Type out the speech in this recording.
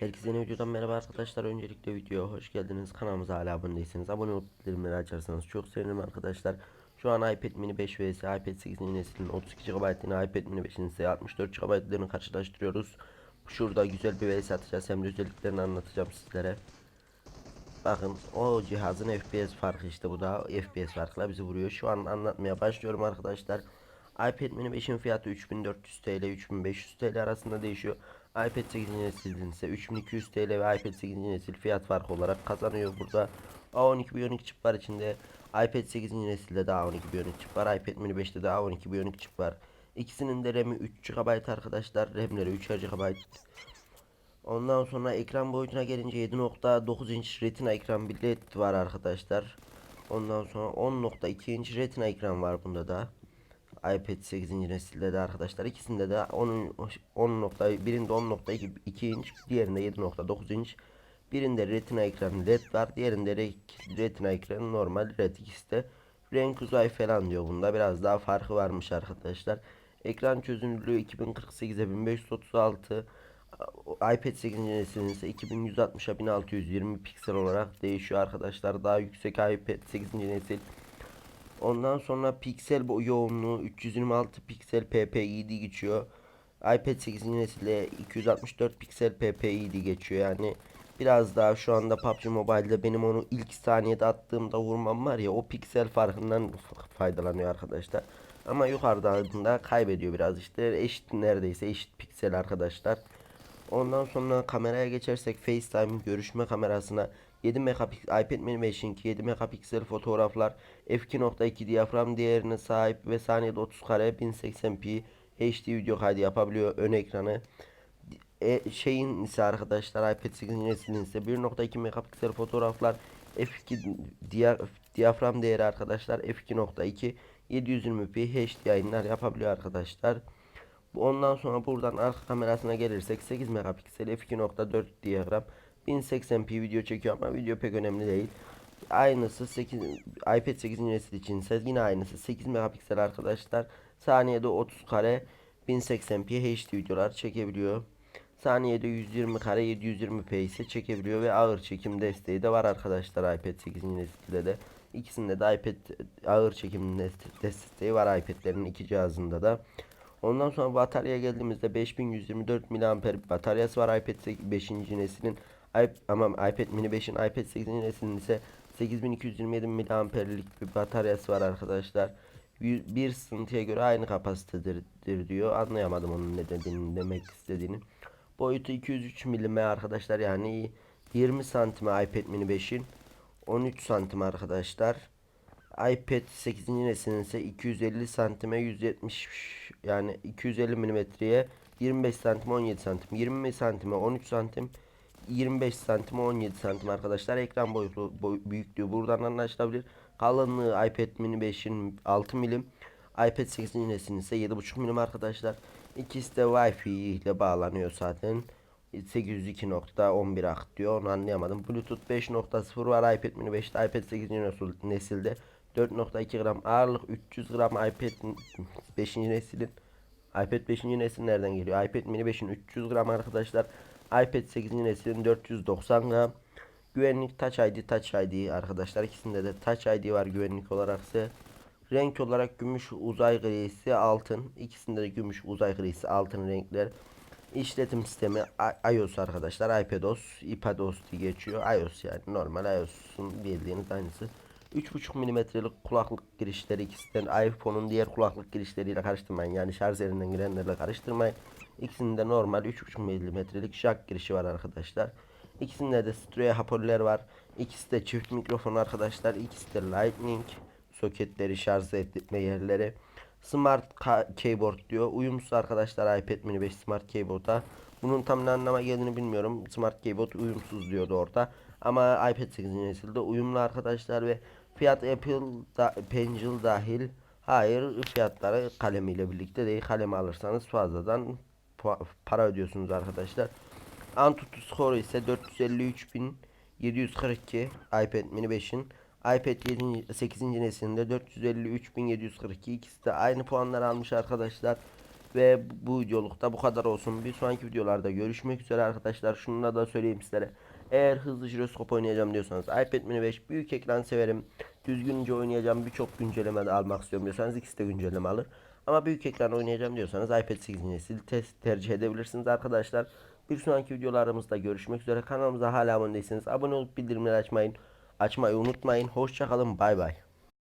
Herkese yeni videodan merhaba arkadaşlar. Öncelikle videoya hoş geldiniz. Kanalımıza hala abone değilseniz abone olup bildirimleri açarsanız çok sevinirim arkadaşlar. Şu an iPad mini 5 vs iPad 8. neslinin 32 GB'ını iPad mini 5'in ise 64 GB'larını karşılaştırıyoruz. Şurada güzel bir vs atacağız. Hem de özelliklerini anlatacağım sizlere. Bakın o cihazın FPS farkı işte bu da FPS farkıyla bizi vuruyor. Şu an anlatmaya başlıyorum arkadaşlar. iPad mini 5'in fiyatı 3400 TL 3500 TL arasında değişiyor. iPad 8. neslin ise 3200 TL ve iPad 8. nesil fiyat farkı olarak kazanıyor burada. A12 Bionic çip var içinde. iPad 8. nesilde de A12 Bionic çip var. iPad mini 5'te de A12 Bionic çip var. İkisinin de RAM'i 3 GB arkadaşlar. RAM'leri 3 GB. Ondan sonra ekran boyutuna gelince 7.9 inç retina ekran bir led var arkadaşlar. Ondan sonra 10.2 inç retina ekran var bunda da. iPad 8. nesilde de arkadaşlar ikisinde de 10 10 nokta birinde 10.2 2 inç diğerinde 7.9 inç birinde retina ekranı led var diğerinde re- retina ekranı normal red ikisi de renk uzay falan diyor bunda biraz daha farkı varmış arkadaşlar ekran çözünürlüğü 2048'e 1536 iPad 8. neslinin ise 2160'a 1620 piksel olarak değişiyor arkadaşlar daha yüksek iPad 8. nesil Ondan sonra piksel yoğunluğu 326 piksel PPID geçiyor. iPad 8. nesilde 264 piksel PPID geçiyor. Yani biraz daha şu anda PUBG Mobile'de benim onu ilk saniyede attığımda vurmam var ya o piksel farkından faydalanıyor arkadaşlar. Ama yukarıda kaybediyor biraz işte eşit neredeyse eşit piksel arkadaşlar. Ondan sonra kameraya geçersek FaceTime görüşme kamerasına 7 megapiksel iPad mini 5'inki 7 megapiksel fotoğraflar f2.2 diyafram değerine sahip ve saniyede 30 kare 1080p HD video kaydı yapabiliyor ön ekranı. E, şeyin ise arkadaşlar iPad 8. neslinin ise 1.2 megapiksel fotoğraflar f2 diya, diyafram değeri arkadaşlar f2.2 720p HD yayınlar yapabiliyor arkadaşlar. Ondan sonra buradan arka kamerasına gelirsek 8 megapiksel f2.4 diyagram 1080p video çekiyor ama video pek önemli değil. Aynısı 8 iPad 8. nesil için ise yine aynısı 8 megapiksel arkadaşlar. Saniyede 30 kare 1080p HD videolar çekebiliyor. Saniyede 120 kare 720p ise çekebiliyor ve ağır çekim desteği de var arkadaşlar iPad 8. nesilde de. İkisinde de iPad ağır çekim dest- desteği var iPad'lerin iki cihazında da. Ondan sonra bataryaya geldiğimizde 5124 mAh bataryası var iPad 5. neslinin iP- ama iPad mini 5'in iPad 8. neslinin ise 8227 mAh'lik bir bataryası var arkadaşlar. Bir sıntıya göre aynı kapasitedir dir diyor. Anlayamadım onun ne dediğini demek istediğini. Boyutu 203 mm arkadaşlar yani 20 santim iPad mini 5'in 13 santim arkadaşlar. iPad 8. neslinin ise 250 santime 170 yani 250 milimetreye 25 santim 17 santim 20 santime 13 santim 25 santim 17 santim arkadaşlar ekran boyutu boy, büyüklüğü buradan anlaşılabilir kalınlığı iPad mini 5'in 6 milim iPad 8. neslinin ise 7.5 milim arkadaşlar ikisi de Wi-Fi ile bağlanıyor zaten 802.11 ak diyor onu anlayamadım Bluetooth 5.0 var iPad mini 5'te iPad 8. nesil- nesilde 4.2 gram ağırlık 300 gram iPad 5. neslin iPad 5. nesil nereden geliyor? iPad mini 5'in 300 gram arkadaşlar. iPad 8. neslin 490 gram. Güvenlik Touch ID Touch ID arkadaşlar. ikisinde de Touch ID var güvenlik olarak ise. Renk olarak gümüş uzay grisi altın. İkisinde de gümüş uzay grisi altın renkler. İşletim sistemi iOS arkadaşlar. iPadOS, iPadOS diye geçiyor. iOS yani normal iOS'un bildiğiniz aynısı. 3.5 milimetrelik kulaklık girişleri ikisinden iPhone'un diğer kulaklık girişleriyle karıştırmayın. Yani şarj yerinden girenlerle karıştırmayın. İkisinde normal 3.5 milimetrelik jack girişi var arkadaşlar. İkisinde de stereo hoparlör var. İkisi de çift mikrofon arkadaşlar. İkisi de lightning soketleri şarj etme yerleri. Smart keyboard diyor. Uyumsuz arkadaşlar iPad mini 5 smart keyboard'a. Bunun tam ne anlama geldiğini bilmiyorum. Smart keyboard uyumsuz diyordu orada. Ama iPad 8. nesilde uyumlu arkadaşlar ve fiyat Apple da, Pencil dahil. Hayır fiyatları kalemiyle birlikte değil. Kalemi alırsanız fazladan para ödüyorsunuz arkadaşlar. Antutu skoru ise 453.742 iPad mini 5'in iPad 7. 8. neslinde 453.742 ikisi de aynı puanlar almış arkadaşlar. Ve bu videolukta bu kadar olsun. Bir sonraki videolarda görüşmek üzere arkadaşlar. Şunu da söyleyeyim sizlere. Eğer hızlı jiroskop oynayacağım diyorsanız iPad mini 5 büyük ekran severim. Düzgünce oynayacağım birçok güncelleme de almak istiyorum diyorsanız ikisi de güncelleme alır. Ama büyük ekran oynayacağım diyorsanız iPad 8 nesil tercih edebilirsiniz arkadaşlar. Bir sonraki videolarımızda görüşmek üzere. Kanalımıza hala abone değilseniz abone olup bildirimleri açmayın. Açmayı unutmayın. Hoşçakalın. Bay bay.